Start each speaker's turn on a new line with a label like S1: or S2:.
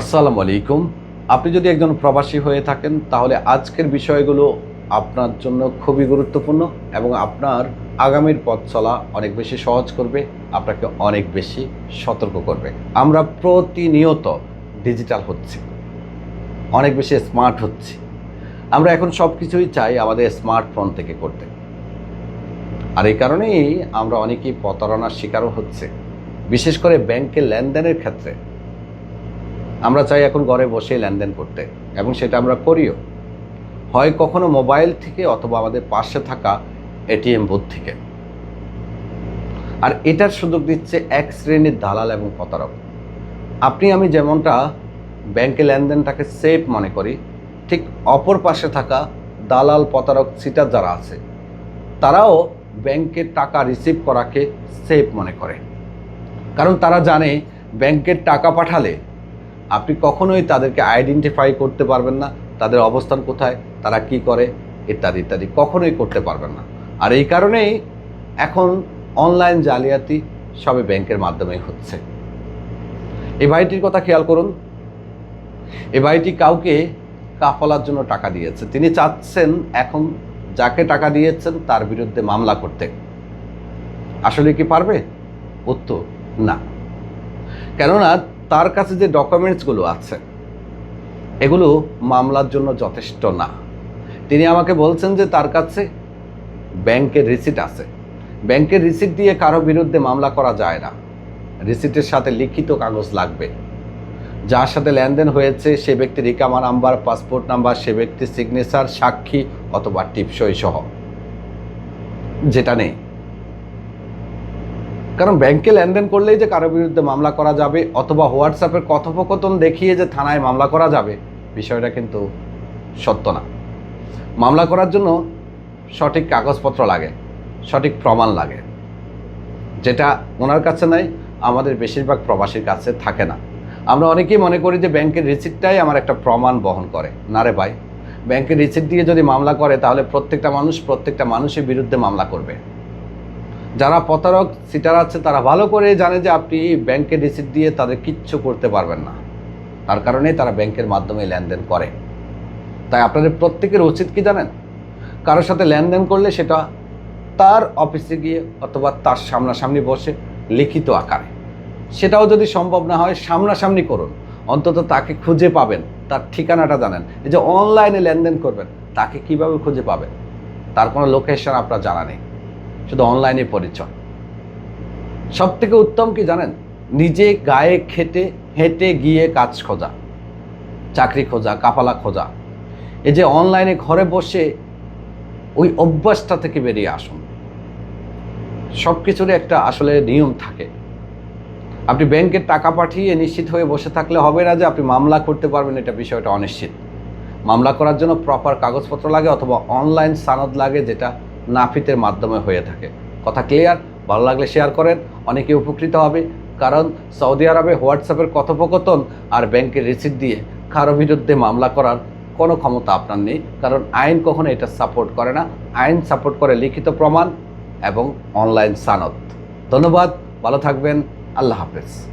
S1: আসসালামু আলাইকুম। আপনি যদি একজন প্রবাসী হয়ে থাকেন, তাহলে আজকের বিষয়গুলো আপনার জন্য খুবই গুরুত্বপূর্ণ এবং আপনার আগামীর পথ চলা অনেক বেশি সহজ করবে, আপনাকে অনেক বেশি সতর্ক করবে। আমরা প্রতিনিয়ত ডিজিটাল হচ্ছি, অনেক বেশি স্মার্ট হচ্ছি। আমরা এখন সব কিছুই চাই আমাদের স্মার্টফোন থেকে করতে। আর এই কারণেই আমরা অনেকেই প্রতারণার শিকারও হচ্ছে, বিশেষ করে ব্যাংকের লেনদেনের ক্ষেত্রে। আমরা চাই এখন ঘরে বসেই লেনদেন করতে, এবং সেটা আমরা করিও। হয় কখনো মোবাইল থেকে অথবা আমাদের পাশে থাকা এটিএম বুথ থেকে। আর এটার সুযোগ দিচ্ছে এক শ্রেণির দালাল এবং প্রতারক। আপনি, আমি যেমনটা ব্যাংকে লেনদেনটাকে সেফ মনে করি, ঠিক অপর পাশে থাকা দালাল, প্রতারক সিটার যারা আছে, তারাও ব্যাংকের টাকা রিসিভ করাকে সেফ মনে করে। কারণ তারা জানে ব্যাংকের টাকা পাঠালে আপনি কখনোই তাদেরকে আইডেন্টিফাই করতে পারবেন না, তাদের অবস্থান কোথায়, তারা কি করে, ইত্যাদি ইত্যাদি, কখনোই করতে পারবেন না। আর এই কারণেই এখন অনলাইন জালিয়াতি সবে ব্যাংকের মাধ্যমেই হচ্ছে। এই ভাইটির কথা খেয়াল করুন। এই ভাইটি কাউকে কাফলার জন্য টাকা দিয়েছে। তিনি চাচ্ছেন এখন যাকে টাকা দিয়েছেন তার বিরুদ্ধে মামলা করতে। আসলে কি পারবে? উত্তর, না। কেননা তার কাছে যে ডকুমেন্টসগুলো আছে, এগুলো মামলার জন্য যথেষ্ট না। তিনি আমাকে বলছেন যে তার কাছে ব্যাংকের রিসিট আছে। ব্যাংকের রিসিট দিয়ে কারও বিরুদ্ধে মামলা করা যায় না। রিসিটের সাথে লিখিত কাগজ লাগবে। যার সাথে লেনদেন হয়েছে, সে ব্যক্তির রিকামা নাম্বার, পাসপোর্ট নাম্বার, সে ব্যক্তির সিগনেচার সাক্ষী অথবা টিপসই সহ যেটা নেই। কারণ ব্যাংকে লেনদেন করলেই যে কারোর বিরুদ্ধে মামলা করা যাবে অথবা হোয়াটসঅ্যাপের কথোপকথন দেখিয়ে যে থানায় মামলা করা যাবে, বিষয়টা কিন্তু সত্য না। মামলা করার জন্য সঠিক কাগজপত্র লাগে, সঠিক প্রমাণ লাগে। যেটা ওনার কাছে নাই, আমাদের বেশিরভাগ প্রবাসীর কাছে থাকে না। আমরা অনেকেই মনে করি যে ব্যাংকের রিসিপ্টটাই আমার একটা প্রমাণ বহন করে। না রে ভাই, ব্যাংকের রিসিপ্ট দিয়ে যদি মামলা করে, তাহলে প্রত্যেকটা মানুষ প্রত্যেকটা মানুষের বিরুদ্ধে মামলা করবে। যারা প্রতারক, সিটার আছে, তারা ভালো করে জানে যে আপনি ব্যাংকের রিসিপ্ট দিয়ে তাদের কিচ্ছু করতে পারবেন না। তার কারণে তারা ব্যাংকের মাধ্যমে লেনদেন করে। তাই আপনাদের প্রত্যেকের উচিত কি জানেন? কারোর সাথে লেনদেন করলে সেটা তার অফিসে গিয়ে অথবা তার সামনাসামনি বসে লিখিত আকারে। সেটাও যদি সম্ভব না হয়, সামনাসামনি করুন। অন্তত তাকে খুঁজে পাবেন। তার ঠিকানাটা জানেন। এই যে অনলাইনে লেনদেন করবেন, তাকে কীভাবে খুঁজে পাবেন? তার কোনো লোকেশন আপনার জানা নেই। শুধু অনলাইনে পরিচয়। সব থেকে উত্তম কি জানেন? নিজে গায়ে খেটে, হেঁটে গিয়ে কাজ খোঁজা, চাকরি খোঁজা কাপালা খোঁজা। এই যে অনলাইনে ঘরে বসে ওই অভ্যাসটা থেকে বেরিয়ে আসুন। সব কিছুরই একটা আসলে নিয়ম থাকে। আপনি ব্যাংকের টাকা পাঠিয়ে নিশ্চিত হয়ে বসে থাকলে হবে না যে আপনি মামলা করতে পারবেন, এটা বিষয়টা অনিশ্চিত। মামলা করার জন্য প্রপার কাগজপত্র লাগে অথবা অনলাইন সানদ লাগে যেটা নাফিতের মাধ্যমে হয়ে থাকে। কথা ক্লিয়ার ভালো লাগলে শেয়ার করেন, অনেকে উপকৃত হবে। কারণ সৌদি আরবে হোয়াটসঅ্যাপের কথোপকথন আর ব্যাংকের রিসিট দিয়ে কারও বিরুদ্ধে মামলা করার কোনো ক্ষমতা আপনার নেই। কারণ আইন কখনো এটা সাপোর্ট করে না। আইন সাপোর্ট করে লিখিত প্রমাণ এবং অনলাইন সানদ। ধন্যবাদ, ভালো থাকবেন। আল্লাহ হাফেজ।